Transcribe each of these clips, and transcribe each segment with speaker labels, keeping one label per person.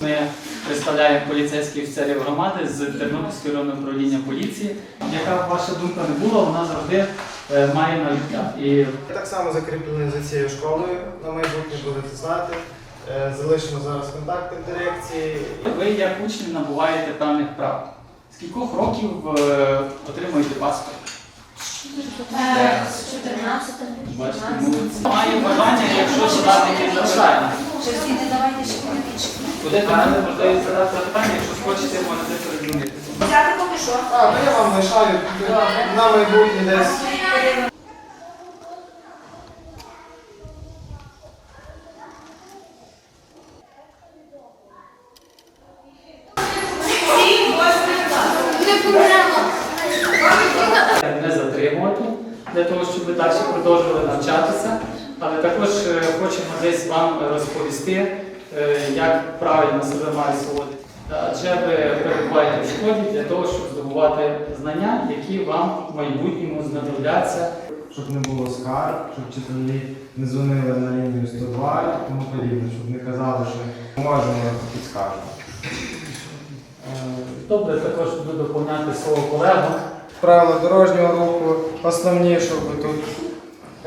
Speaker 1: Ми представляємо поліцейських офіцерів громади з Тернопільського районного управління поліції. Яка б ваша думка не була, вона завжди е, має наліття. І
Speaker 2: Так само закріплений за цією школою на майбутнє будете знати. Е, Залишимо зараз контакти в дирекції.
Speaker 1: ви як учні набуваєте певних прав. Кількох років е, отримуєте паспорт?
Speaker 3: З 14
Speaker 1: Бачите, молодці. Має бажання, якщо задати
Speaker 3: політички.
Speaker 1: Будете мати можливість задати питання, якщо схочете, можете передзвонити.
Speaker 3: Взяти поки що.
Speaker 2: А, ну я вам лишаю на майбутнє десь.
Speaker 1: не затримувати для того, щоб ви далі продовжували навчатися. Але також е, хочемо десь вам розповісти, е, як правильно себе має поводити. Адже ви перебуваєте в школі для того, щоб здобувати знання, які вам в майбутньому знадобляться.
Speaker 2: Щоб не було скарг, щоб вчителі не дзвонили на лінію 102 і тому подібне, щоб не казали, що ми можемо підскажемо.
Speaker 1: Е, Добре, також буду доповняти свого колегу.
Speaker 2: Правила дорожнього руху, основні, щоб тут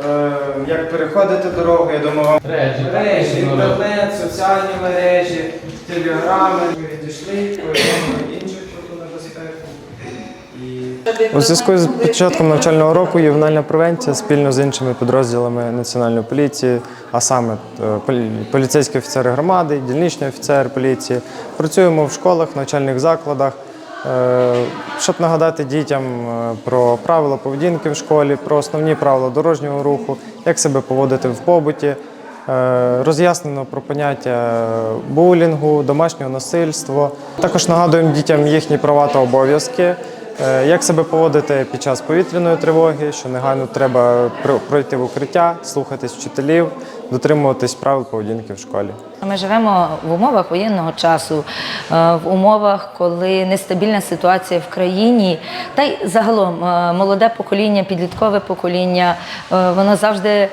Speaker 2: е, як переходити дорогу, я думаю, вам
Speaker 1: Режі,
Speaker 2: мережі, інтернет, соціальні мережі, телеграми, ми відійшли, повідомили інших про ту небезпеку. І
Speaker 4: У зв'язку з початком навчального року ювенальна превенція спільно з іншими підрозділами національної поліції, а саме е, полі- поліцейські офіцери громади, дільничний офіцер поліції, працюємо в школах, навчальних закладах, щоб нагадати дітям е, про правила поведінки в школі, про основні правила дорожнього руху, як себе поводити в побуті. Е, Роз'яснено про поняття булінгу, домашнього насильства. Також нагадуємо дітям їхні права та обов'язки, е, як себе поводити під час повітряної тривоги, що негайно треба пройти в укриття, слухатись вчителів, дотримуватись правил поведінки в школі.
Speaker 5: Ми живемо в умовах воєнного часу, е, в умовах, коли нестабільна ситуація в країні, та й загалом е, молоде покоління, підліткове покоління, е, воно завжди е,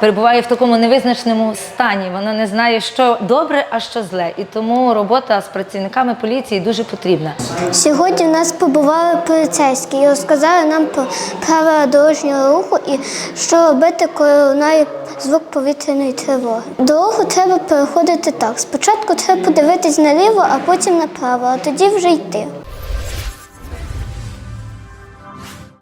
Speaker 5: перебуває в такому невизначеному стані. Воно не знає, що добре, а що зле. І тому робота з працівниками поліції дуже потрібна.
Speaker 6: Сьогодні нас побували поліцейські і розказали нам про правила дорожнього руху і що робити, коли лунає звук повітряної тривоги. Дорогу треба переходити так. Спочатку треба подивитись наліво, а потім направо, а тоді вже йти.